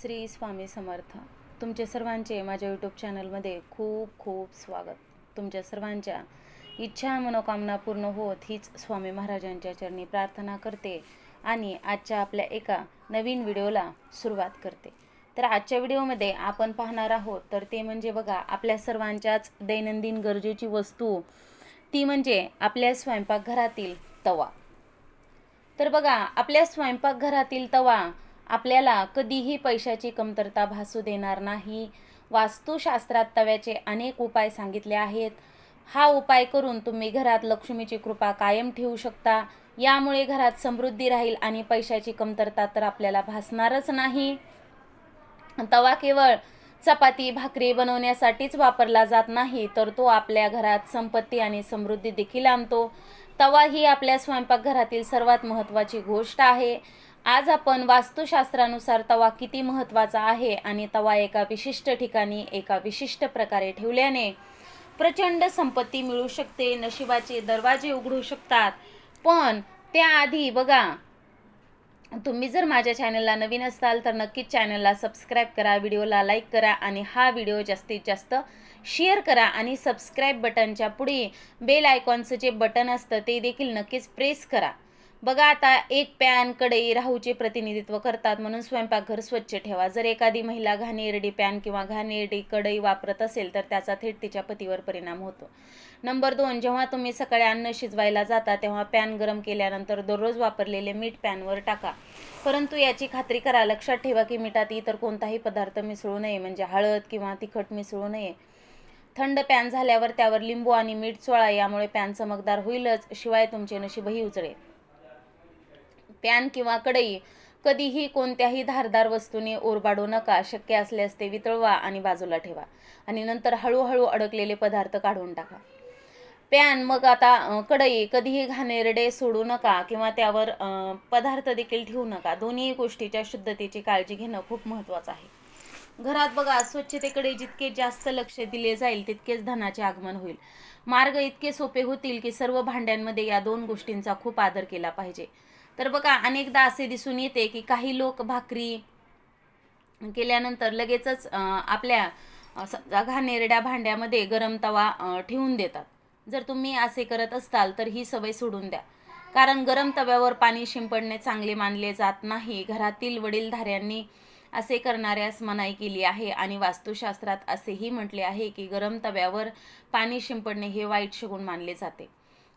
श्री स्वामी समर्थ. तुमचे सर्वांचे माझ्या यूट्यूब चॅनलमध्ये खूप खूप स्वागत. तुमच्या सर्वांच्या इच्छा मनोकामना पूर्ण होत हीच स्वामी महाराजांच्या चरणी प्रार्थना करते आणि आजच्या आपल्या एका नवीन व्हिडिओला सुरुवात करते. तर आजच्या व्हिडिओमध्ये आपण पाहणार आहोत तर ते म्हणजे बघा आपल्या सर्वांच्याच दैनंदिन गरजेची वस्तू ती म्हणजे आपल्या स्वयंपाकघरातील तवा. तर बघा आपल्या स्वयंपाकघरातील तवा आपल्याला कधीही पैशाची कमतरता भासू देणार नाही. वास्तुशास्त्रात तव्याचे अनेक उपाय सांगितले आहेत. हा उपाय करून तुम्ही घरात लक्ष्मीची कृपा कायम ठेवू शकता. यामुळे घरात समृद्धी राहील आणि पैशाची कमतरता तर आपल्याला भासणारच नाही. तवा केवळ चपाती भाकरी बनवण्यासाठीच वापरला जात नाही तर तो आपल्या घरात संपत्ती आणि समृद्धी देखील आणतो. तवा ही आपल्या स्वयंपाकघरातील सर्वात महत्त्वाची गोष्ट आहे. आज आपण वास्तुशास्त्रानुसार तवा किती महत्त्वाचा आहे आणि तवा एका विशिष्ट ठिकाणी एका विशिष्ट प्रकारे ठेवल्याने प्रचंड संपत्ती मिळू शकते नशिबाचे दरवाजे उघडू शकतात. पण त्याआधी बघा तुम्ही जर माझ्या चॅनलला नवीन असाल तर नक्कीच चॅनलला सबस्क्राईब करा व्हिडिओला लाईक करा आणि हा व्हिडिओ जास्तीत जास्त शेअर करा आणि सबस्क्राईब बटनच्या पुढे बेल आयकॉनचं जे बटन असतं ते देखील नक्कीच प्रेस करा. बघा आता एक पॅन कढई राहूचे प्रतिनिधित्व करतात म्हणून स्वयंपाकघर स्वच्छ ठेवा. जर एखादी महिला घाणेरडी पॅन किंवा घाणेरडी कढई वापरत असेल तर त्याचा थेट तिच्या पतीवर परिणाम होतो. नंबर दोन जेव्हा तुम्ही सकाळी अन्न शिजवायला जाता तेव्हा पॅन गरम केल्यानंतर दररोज वापरलेले मीठ पॅनवर टाका. परंतु याची खात्री करा लक्षात ठेवा की मिठात इतर कोणताही पदार्थ मिसळू नये म्हणजे हळद किंवा तिखट मिसळू नये. थंड पॅन झाल्यावर त्यावर लिंबू आणि मीठ चोळा यामुळे पॅन चमकदार होईलच. शिवाय तुमचे नशीबही उजळेल. पॅन किंवा कढई कधीही कोणत्याही धारदार वस्तूने ओरबाडू नका. शक्य असल्यास ते वितळवा आणि बाजूला ठेवा आणि नंतर हळूहळू अडकलेले पदार्थ काढून टाका. पॅन मग आता कढई कधीही घाणेरडे सोडू नका किंवा त्यावर पदार्थ देखील ठेवू नका. दोन्ही गोष्टीच्या शुद्धतेची काळजी घेणं खूप महत्त्वाचं आहे. घरात बघा स्वच्छतेकडे जितके जास्त लक्ष दिले जाईल तितकेच धनाचे आगमन होईल. मार्ग इतके सोपे होतील की सर्व भांड्यांमध्ये या दोन गोष्टींचा खूप आदर केला पाहिजे. तर बघा अनेकदा असे दिसून येते की काही लोक भाकरी केल्यानंतर लगेचच आपल्या समजा घाणेरड्या भांड्यामध्ये गरम तवा ठेवून देतात. जर तुम्ही असे करत असताल तर ही सवय सोडून द्या. कारण गरम तव्यावर पाणी शिंपडणे चांगले मानले जात नाही. घरातील वडीलधाऱ्यांनी असे करणाऱ्यास मनाई केली आहे आणि वास्तुशास्त्रात असेही म्हटले आहे की गरम तव्यावर पाणी शिंपडणे हे वाईट शगुन मानले जाते.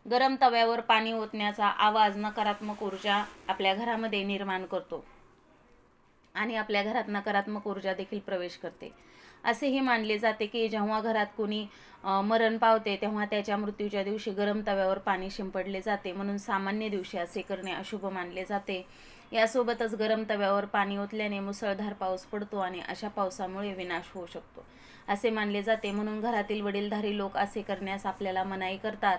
गरम तव्यावर पाणी ओतण्याचा आवाज नकारात्मक ऊर्जा आपल्या घरामध्ये निर्माण करतो. आणि आपल्या घरात नकारात्मक ऊर्जा देखील प्रवेश करते. असेही मानले जाते की जेव्हा घरात कोणी मरण पावते तेव्हा त्याच्या मृत्यूच्या दिवशी गरम तव्यावर पाणी शिंपडले जाते. म्हणून सामान्य दिवशी असे करणे अशुभ मानले जाते. यासोबतच गरम तव्यावर पाणी ओतल्याने मुसळधार पाऊस पडतो आणि अशा पावसामुळे विनाश होऊ शकतो. असे मानले जाते. म्हणून घरातील वडीलधारी लोक असे करण्यास आपल्याला मनाई करतात.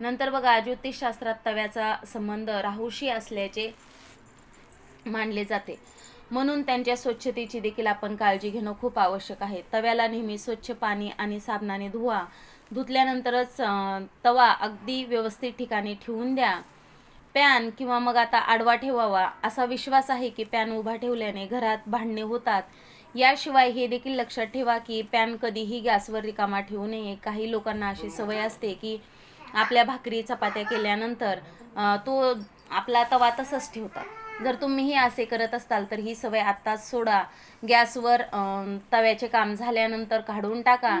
नंतर बघा ज्योतिषशास्त्रात तव्याचा संबंध राहूशी असल्याचे मानले जाते. म्हणून त्यांच्या स्वच्छतेची देखील आपण काळजी घेणं खूप आवश्यक आहे. तव्याला नेहमी स्वच्छ पाणी आणि साबणाने धुवा. धुतल्यानंतरच तवा अगदी व्यवस्थित ठिकाणी ठेवून द्या. पॅन किंवा मग आता आडवा ठेवावा असा विश्वास आहे की पॅन उभा ठेवल्याने घरात भांडणे होतात. याशिवाय हे देखील लक्षात ठेवा की पॅन कधीही गॅसवर रिकामा ठेवू नये. काही लोकांना अशी सवय असते की आपल्या भाकरी चपात्या केल्यानंतर तो आपला तवा तसंच ठेवतात. जर तुम्हीही असे करत असाल तर ही सवय आत्ताच सोडा. गॅसवर तव्याचे काम झाल्यानंतर काढून टाका.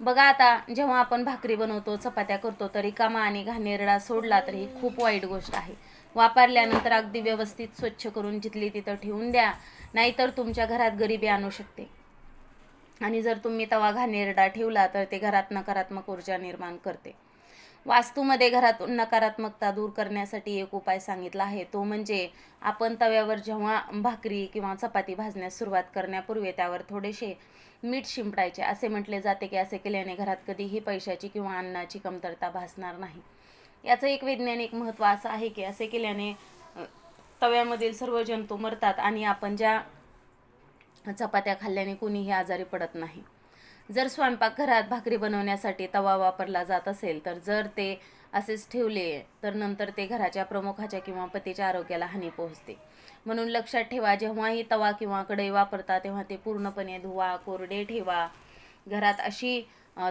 बघा आता जेव्हा आपण भाकरी बनवतो चपात्या करतो तरी कामा आणि घाणेरडा सोडला तर ही खूप वाईट गोष्ट आहे. वापरल्यानंतर अगदी व्यवस्थित स्वच्छ करून जिथली तिथं ठेवून द्या. नाहीतर तुमच्या घरात गरिबी आणू शकते. आणि जर तुम्ही तवा घाणेरडा ठेवला तर ते घरात नकारात्मक ऊर्जा निर्माण करते. वास्तूमध्ये घरातून नकारात्मकता दूर करण्यासाठी एक उपाय सांगितला आहे. तो म्हणजे आपण तव्यावर जेव्हा भाकरी किंवा चपाती भाजण्यास सुरुवात करण्यापूर्वी त्यावर थोडेसे मीठ शिंपडायचे. असे म्हटले जाते की असे केल्याने घरात कधीही पैशाची किंवा अन्नाची कमतरता भासणार नाही. याचं एक वैज्ञानिक महत्त्व असं आहे की असे केल्याने तव्यामधील सर्व जंतू मरतात आणि आपण ज्या चपात्या खाल्ल्याने कुणीही आजारी पडत नाही. जर स्वयंपाकघरात भाकरी बनवण्यासाठी तवा वापरला जात असेल तर जर ते असेच ठेवले तर नंतर ते घराच्या प्रमुखाच्या किंवा पतीच्या आरोग्याला हानी पोहोचते. म्हणून लक्षात ठेवा जेव्हाही तवा किंवा कढई वापरता तेव्हा ते पूर्णपणे धुवा कोरडे ठेवा. घरात अशी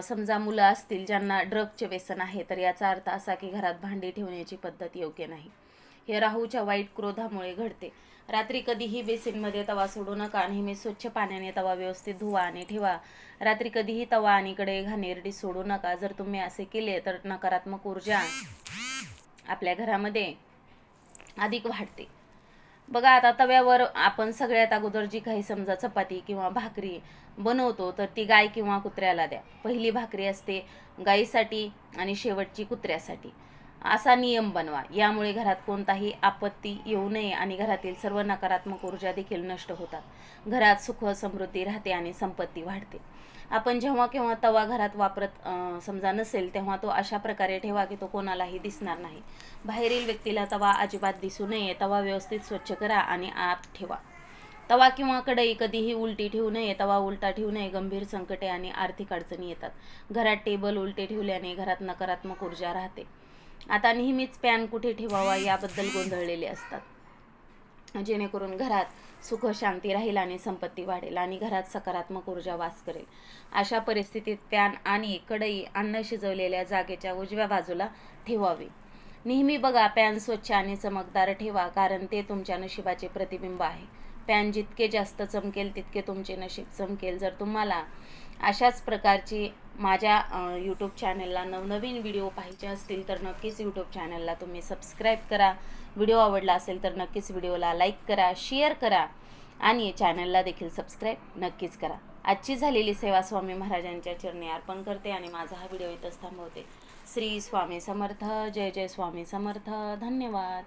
समजा मुलं असतील ज्यांना ड्रगचे व्यसन आहे तर याचा अर्थ असा की घरात भांडी ठेवण्याची पद्धत योग्य नाही. हे राहूच्या वाईट क्रोधामुळे घडते. रात्री कधीही बेसिनमध्ये तवा सोडू नका नेहमी स्वच्छ पाण्याने तवा व्यवस्थित धुवा आणि ठेवा. रात्री कधीही तवा आणिकडे घाणेरडी सोडू नका. जर तुम्ही असे केले तर नकारात्मक ऊर्जा आपल्या घरामध्ये अधिक वाढते. बघा आता तव्यावर आपण सगळ्यात अगोदर जी काही समजा चपाती किंवा भाकरी बनवतो तर ती गाय किंवा कुत्र्याला द्या. पहिली भाकरी असते गायीसाठी आणि शेवटची कुत्र्यासाठी. असा नियम बनवा. यामुळे घरात कोणताही आपत्ती येऊ नये आणि घरातील सर्व नकारात्मक ऊर्जा देखील नष्ट होतात. घरात सुख समृद्धी राहते आणि संपत्ती वाढते. आपण जेव्हा केव्हा तवा घरात वापरत समजा नसेल तेव्हा तो अशा प्रकारे ठेवा की तो कोणालाही दिसणार नाही. बाहेरील व्यक्तीला तवा अजिबात दिसू नये. तवा व्यवस्थित स्वच्छ करा आणि आत ठेवा. तवा किंवा कढई कधीही उलटी ठेवू नये. तवा उलटा ठेवू नये. गंभीर संकटे आणि आर्थिक अडचणी येतात. घरात टेबल उलटे ठेवल्याने घरात नकारात्मक ऊर्जा राहते. आता नेहमीच पॅन कुठे ठेवावा याबद्दल गोंधळलेले असतात. जेणेकरून घरात सुख शांती राहील आणि संपत्ती वाढेल आणि घरात सकारात्मक ऊर्जा वास करेल. अशा परिस्थितीत पॅन आणि कढई अन्न शिजवलेल्या जागेच्या उजव्या बाजूला ठेवावी. नेहमी बघा पॅन स्वच्छ आणि चमकदार ठेवा कारण ते तुमच्या नशिबाचे प्रतिबिंब आहे. पॅन जितके जास्त चमकेल तितके तुमचे नशीब चमकेल. जर तुम्हाला अशाच प्रकारची माझ्या यूट्यूब चॅनलला नवनवीन व्हिडिओ पाहिजे असतील तर नक्कीच यूट्यूब चॅनलला तुम्ही सबस्क्राईब करा. व्हिडिओ आवडला असेल तर नक्कीच व्हिडिओला लाईक करा शेअर करा आणि चॅनलला देखील सबस्क्राईब नक्कीच करा. आजची झालेली सेवा स्वामी महाराजांच्या चरणी अर्पण करते आणि माझा हा व्हिडिओ इथंच थांबवते. श्री स्वामी समर्थ जय जय स्वामी समर्थ. धन्यवाद.